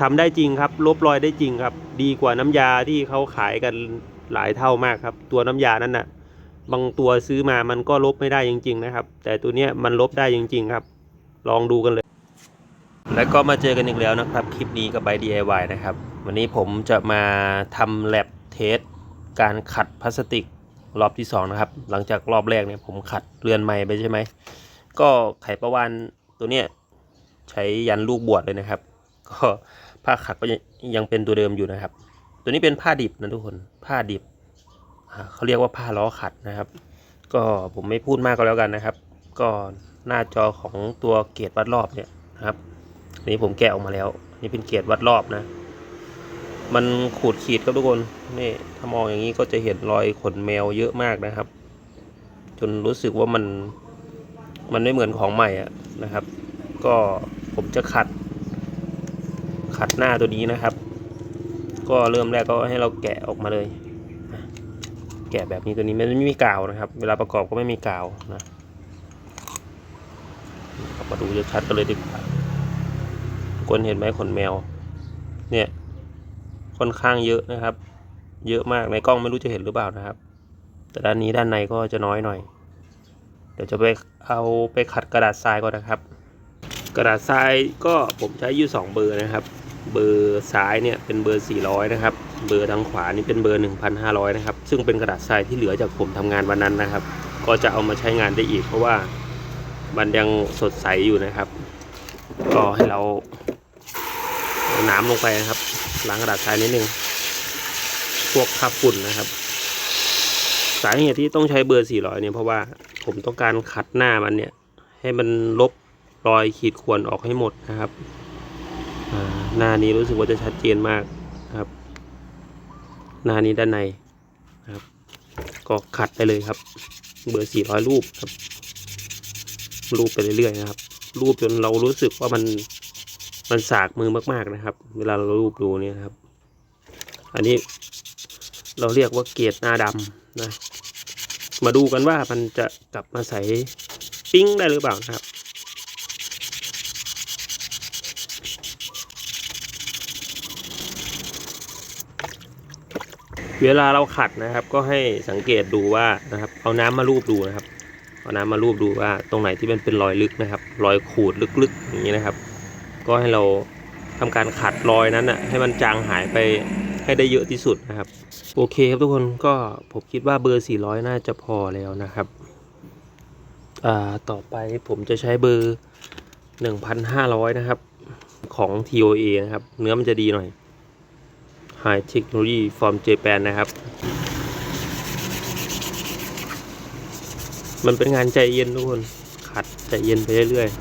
ทำได้จริงครับ ลบรอยได้จริงครับ ดีกว่าน้ำยาที่เขาขายกันหลายเท่ามากครับ ตัวน้ำยานั้นน่ะ บางตัวซื้อมามันก็ลบไม่ได้จริง ๆ นะครับ แต่ตัวเนี้ยมันลบได้จริง ๆ ครับ ลองดูกันเลย แล้วก็มาเจอกันอีกแล้วนะครับ คลิปนี้กับ by DIY นะครับ วันนี้ผมจะมาทำแลบเทสการขัดพลาสติกรอบที่สองนะครับ หลังจากรอบแรกเนี่ยผมขัดเรือนใหม่ไปใช่ไหม ก็ไขประวานตัวเนี้ยใช้ยันลูกบวชเลยนะครับ ก็ ผ้าขัดก็ยังเป็นตัวเดิมอยู่นะครับ ตัวนี้เป็นผ้าดิบนะทุกคนผ้าดิบเขาเรียกว่าผ้าล้อขัดนะครับ ก็ผมไม่พูดมากก็แล้วกันนะครับ ก็หน้าจอของตัวเกรดวัดรอบเนี่ยนะครับอันนี้ผมแกะออกมาแล้ว นี่เป็นเกรดวัดรอบนะ มันขูดขีดครับทุกคนนี่ถ้ามองอย่างนี้ก็จะเห็นรอยขนแมวเยอะมากนะครับ จนรู้สึกว่ามันมันไม่เหมือนของใหม่อะนะครับ ก็ผมจะขัด ขัดหน้าตัวนี้นะครับ ก็เริ่มแรกก็ให้เราแกะออกมาเลย แกะแบบนี้ตัวนี้มันไม่มีกาวนะครับ เวลาประกอบก็ไม่มีกาวนะมาดูจะชัดกันเลยดีกว่าคนเห็นไหมขนแมว เนี่ยค่อนข้างเยอะนะครับ เยอะมากในกล้องไม่รู้จะเห็นหรือเปล่านะครับ แต่ด้านนี้ด้านในก็จะน้อยหน่อย เดี๋ยวจะไปเอาไปขัดกระดาษทรายก่อนนะครับ กระดาษทรายก็ผมใช้ยู่2เบอร์นะครับ เบอร์ซ้ายเนี่ยเป็นเบอร์ 400 นะครับ เบอร์ทางขวานี่เป็นเบอร์ 1,500 นะครับ ซึ่งเป็นกระดาษทรายที่เหลือจากผมทำงานวันนั้นนะครับ ก็จะเอามาใช้งานได้อีก เพราะว่ามันยังสดใสอยู่นะครับ ก็ให้เราเอาน้ำลงไปนะครับล้างกระดาษทรายนิดนึง พวกคราบฝุ่นนะครับ สาเหตุที่ต้องใช้เบอร์ 400 เนี่ยเพราะว่าผมต้องการขัดหน้ามันเนี่ยให้มันลบรอยขีดข่วนออกให้หมดนะครับ หน้านี้รู้สึกว่าจะชัดเจนมากครับ หน้านี้ด้านในนะครับ ก็ขัดไปเลยครับ เบอร์400รูปครับ รูปไปเรื่อยๆนะครับ รูปจนเรารู้สึกว่ามันมันสากมือมากๆนะครับ เวลาเรารูปดูเนี่ยครับ อันนี้เราเรียกว่าเกรดหน้าดำนะ มาดูกันว่ามันจะกลับมาใส่ปิ้งได้หรือเปล่านะครับ เวลาเราขัดนะครับ ก็ให้สังเกตดูว่านะครับ เอาน้ำมาลูบดูนะครับ เอาน้ำมาลูบดูว่าตรงไหนที่มันเป็นรอยลึกนะครับ รอยขูดลึกๆอย่างนี้นะครับ ก็ให้เราทำการขัดรอยนั้นนะให้มันจางหายไปให้ได้เยอะที่สุดนะครับ โอเคครับทุกคนก็ผมคิดว่าเบอร์ 400 น่าจะพอแล้วนะครับอ่าต่อไปผมจะใช้เบอร์ 1,500 นะครับ ของ TOA นะครับ เนื้อมันจะดีหน่อย High Technology from Japan นะครับ มันเป็นงานใจเย็นทุกคน ขัดใจเย็นไปเรื่อยๆ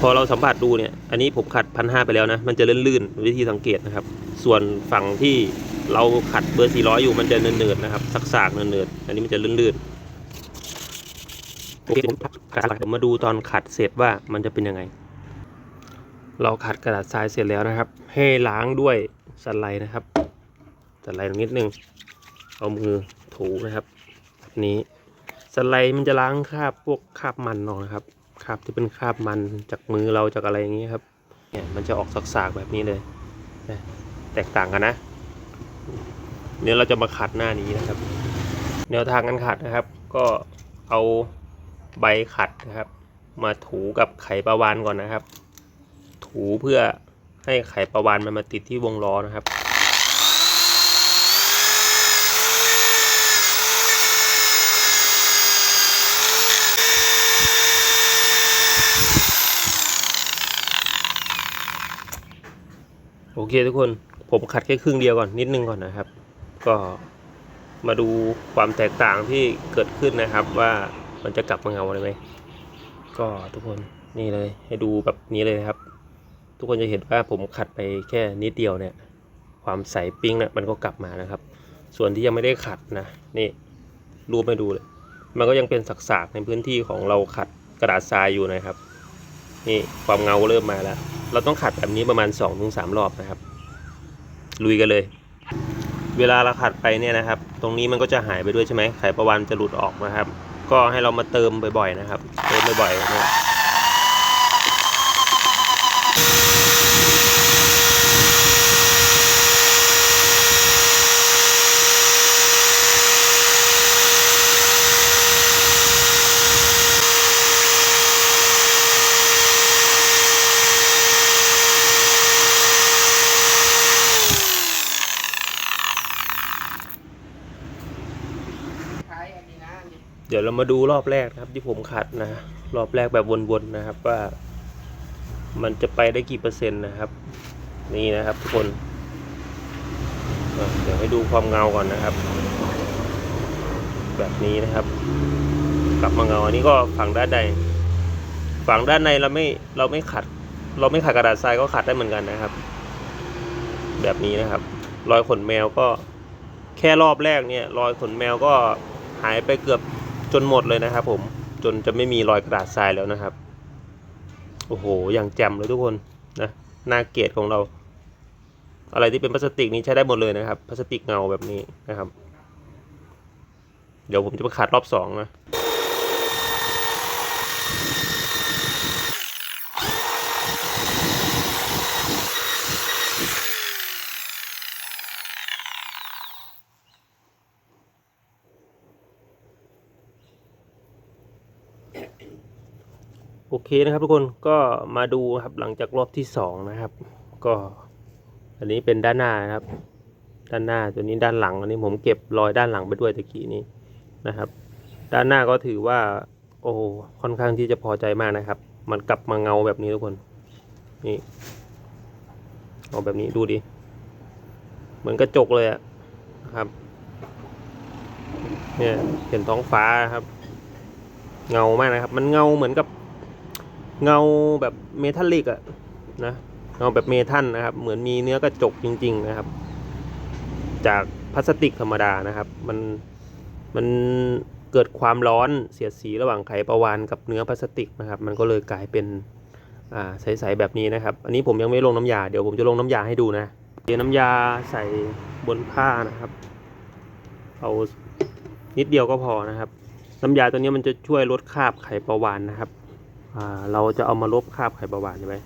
พอเราสัมผัสดูเนี่ย อันนี้ผมขัดพันห้าไปแล้วนะ มันจะลื่นๆ วิธีสังเกตนะครับ ส่วนฝั่งที่เราขัดเบอร์ 400 อยู่มันจะเนินๆนะครับสักๆเนินๆ อันนี้มันจะลื่นๆ โอเคผมมาดูตอนขัดเสร็จว่ามันจะเป็นยังไง เราขัดกระดาษทรายเสร็จแล้วนะครับ ให้ล้างด้วยสไลด์นะครับสไลด์นิดนึง เอามือถูนะครับแบบนี้สไลด์มันจะล้างคราบพวกคราบมันออกนะครับคราบที่เป็นคราบมันจากมือเราจากอะไรอย่างนี้ครับเนี่ยมันจะออกสากๆแบบนี้เลยนะแตกต่างกันนะเนี่ยเราจะมาขัดหน้านี้นะครับ แนวทางการขัดนะครับ ก็เอาใบขัดนะครับ มาถูกับไขประวานก่อนนะครับ ถูเพื่อให้ไขประวานมันมาติดที่วงล้อนะครับโอเคทุกคนผมขัดแค่ครึ่งเดียวก่อนนิดนึงก่อนนะครับ ก็มาดูความแตกต่างที่เกิดขึ้นนะครับ ว่ามันจะกลับมาเงาเลยไหมก็ทุกคนนี่เลยให้ดูแบบนี้เลยนะครับ ทุกคนจะเห็นว่าผมขัดไปแค่นิดเดียวเนี่ย ความใสปิ้งเนี่ยมันก็กลับมานะครับ ส่วนที่ยังไม่ได้ขัดนะนี่รูปให้ดูเลยมันก็ยังเป็นสักๆในพื้นที่ของเราขัดกระดาษทรายอยู่นะครับ นี่ความเงาเริ่มมาแล้ว เราต้องขัดแบบนี้ประมาณ2อถึงสรอบนะครับ ลุยกันเลย เวลาเราขัดไปเนี่ยนะครับ ตรงนี้มันก็จะหายไปด้วยใช่ไหมไขประวันจะหลุดออกนะครับ ก็ให้เรามาเติมบ่อยๆนะครับ เติมบ่อยๆนะ ท้ายอันนี้นะนี่ เดี๋ยวเรามาดูรอบแรกนะครับ ที่ผมขัดนะ รอบแรกแบบวนๆนะครับว่า มันจะไปได้กี่เปอร์เซ็นต์นะครับ นี่นะครับทุกคนเดี๋ยวให้ดูความเงาก่อนนะครับ แบบนี้นะครับ กลับมาเงาอันนี้ก็ฝั่งด้านในฝั่งด้านในเราไม่เราไม่ขัด เราไม่ขัดกระดาษทรายก็ขัดได้เหมือนกันนะครับ แบบนี้นะครับ รอยขนแมวก็แค่รอบแรกเนี่ย รอยขนแมวก็หายไปเกือบ จนหมดเลยนะครับ ผมจนจะไม่มีรอยกระดาษทรายแล้วนะครับ โอ้โหอย่างแจ่มเลยทุกคนนะหน้าเกตของเรา อะไรที่เป็นพลาสติกนี้ใช้ได้หมดเลยนะครับพลาสติกเงาแบบนี้นะครับ เดี๋ยวผมจะไปขัดรอบสองนะ โอเคนะครับทุกคนก็มาดูครับหลังจากรอบที่สองนะครับ ก็อันนี้เป็นด้านหน้านะครับ ด้านหน้าตัวนี้ด้านหลัง อันนี้ผมเก็บรอยด้านหลังไปด้วยตะกี้นี้นะครับ ด้านหน้าก็ถือว่า โอ้ค่อนข้างที่จะพอใจมากนะครับ มันกลับมาเงาแบบนี้ทุกคนนี่เอาแบบนี้ดูดิเหมือนกระจกเลยอะนะครับเนี่ยเห็นท้องฟ้าครับ เงามากนะครับ มันเงาเหมือนกับ เงาแบบเมทัลลิกอะนะเงาแบบเมทัลนะครับ เหมือนมีเนื้อกระจกจริง ๆ นะครับ จากพลาสติกธรรมดานะครับ มันมันเกิดความร้อนเสียดสีระหว่างไขประวานกับเนื้อพลาสติกนะครับ มันก็เลยกลายเป็นอ่าใสๆแบบนี้นะครับ อันนี้ผมยังไม่ลงน้ำยา เดี๋ยวผมจะลงน้ำยาให้ดูนะเทน้ำยาใส่บนผ้านะครับ เอานิดเดียวก็พอนะครับ น้ำยาตัวนี้มันจะช่วยลดคราบไขประวานนะครับ เราจะเอามาลบคราบไขประวานใช่ไหม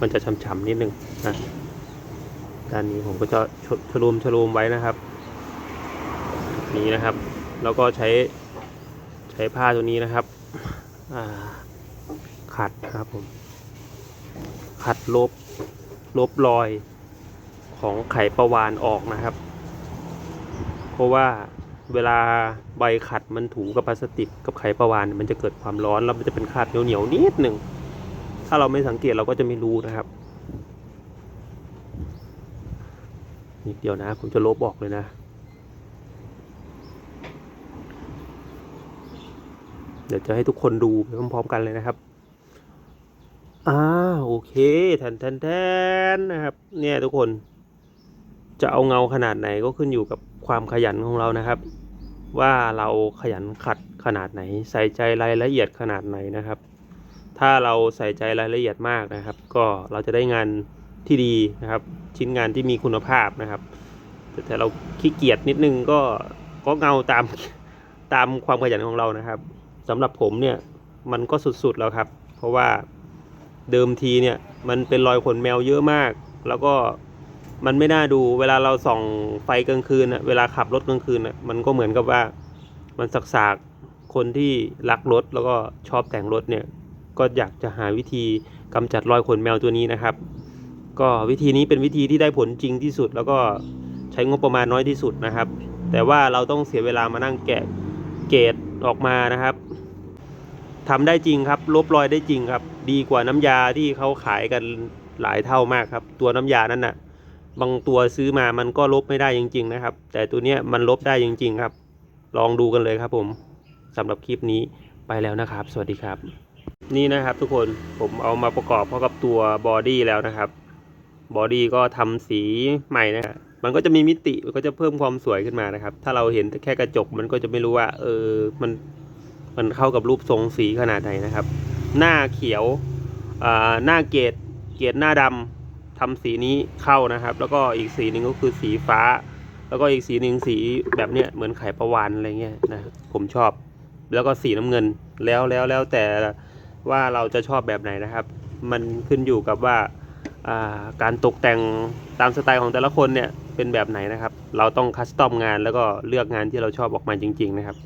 มันจะฉ่ำๆนิดนึงนะด้านนี้ผมก็จะชชะลุมชะลุมไว้นะครับ นี้นะครับ แล้วก็ใช้ใช้ผ้าตัวนี้นะครับขัดนะครับผม ขัดลบลบรอยของไขประวานออกนะครับ เพราะว่า เวลาใบขัดมันถูกับพลาสติกกับไขประวานมันจะเกิดความร้อนแล้วมันจะเป็นคราบเหนียวๆนิดหนึ่งถ้าเราไม่สังเกตเราก็จะไม่รู้นะครับนิดเดียวนะ ผมจะลบออกเลยนะ เดี๋ยวจะให้ทุกคนดูไปพร้อมๆกันเลยนะครับอ่าโอเคแทนแทนแทนนะครับ เนี่ยทุกคน จะเอาเงาขนาดไหนก็ขึ้นอยู่กับ ความขยันของเรานะครับ ว่าเราขยันขัดขนาดไหน ใส่ใจรายละเอียดขนาดไหนนะครับ ถ้าเราใส่ใจรายละเอียดมากนะครับ ก็เราจะได้งานที่ดีนะครับ ชิ้นงานที่มีคุณภาพนะครับ แต่เราขี้เกียจนิดนึงก็ก็เงาตามตามความขยันของเรานะครับสำหรับผมเนี่ยมันก็สุดๆแล้วครับ เพราะว่าเดิมทีเนี่ยมันเป็นรอยขนแมวเยอะมาก แล้วก็ มันไม่น่าดูเวลาเราส่องไฟกลางคืนนะเวลาขับรถกลางคืนน่ะมันก็เหมือนกับว่ามันสากๆคนที่รักรถแล้วก็ชอบแต่งรถเนี่ยก็อยากจะหาวิธีกำจัดรอยขนแมวตัวนี้นะครับ ก็วิธีนี้เป็นวิธีที่ได้ผลจริงที่สุด แล้วก็ใช้งบประมาณน้อยที่สุดนะครับ แต่ว่าเราต้องเสียเวลามานั่งแกะเกรดออกมานะครับทำได้จริงครับ ลบรอยได้จริงครับ ดีกว่าน้ำยาที่เขาขายกันหลายเท่ามากครับ ตัวน้ำยานั้นน่ะ บางตัวซื้อมามันก็ลบไม่ได้จริง ๆ นะครับ แต่ตัวเนี้ยมันลบได้จริง ๆ ครับ ลองดูกันเลยครับผมสำหรับคลิปนี้ไปแล้วนะครับ สวัสดีครับ นี่นะครับทุกคนผมเอามาประกอบเข้ากับตัวบอดี้แล้วนะครับบอดี้ก็ทำสีใหม่นะฮะมันก็จะมีมิติมันก็จะเพิ่มความสวยขึ้นมานะครับ ถ้าเราเห็นแค่กระจกมันก็จะไม่รู้ว่า เออมันมันเข้ากับรูปทรงสีขนาดไหนนะครับ หน้าเขียวอ่าหน้าเกรดเกรดหน้าดำ ทำสีนี้เข้านะครับ แล้วก็อีกสีหนึ่งก็คือสีฟ้า แล้วก็อีกสีหนึ่งสีแบบเนี้ยเหมือนไข่ประวานอะไรเงี้ยนะผมชอบ แล้วก็สีน้ำเงินแล้วแล้วแล้วแต่ว่าเราจะชอบแบบไหนนะครับ มันขึ้นอยู่กับว่าอ่าการตกแต่งตามสไตล์ของแต่ละคนเนี่ยเป็นแบบไหนนะครับ เราต้องคัสตอมงานแล้วก็เลือกงานที่เราชอบออกมาจริง ๆ นะครับ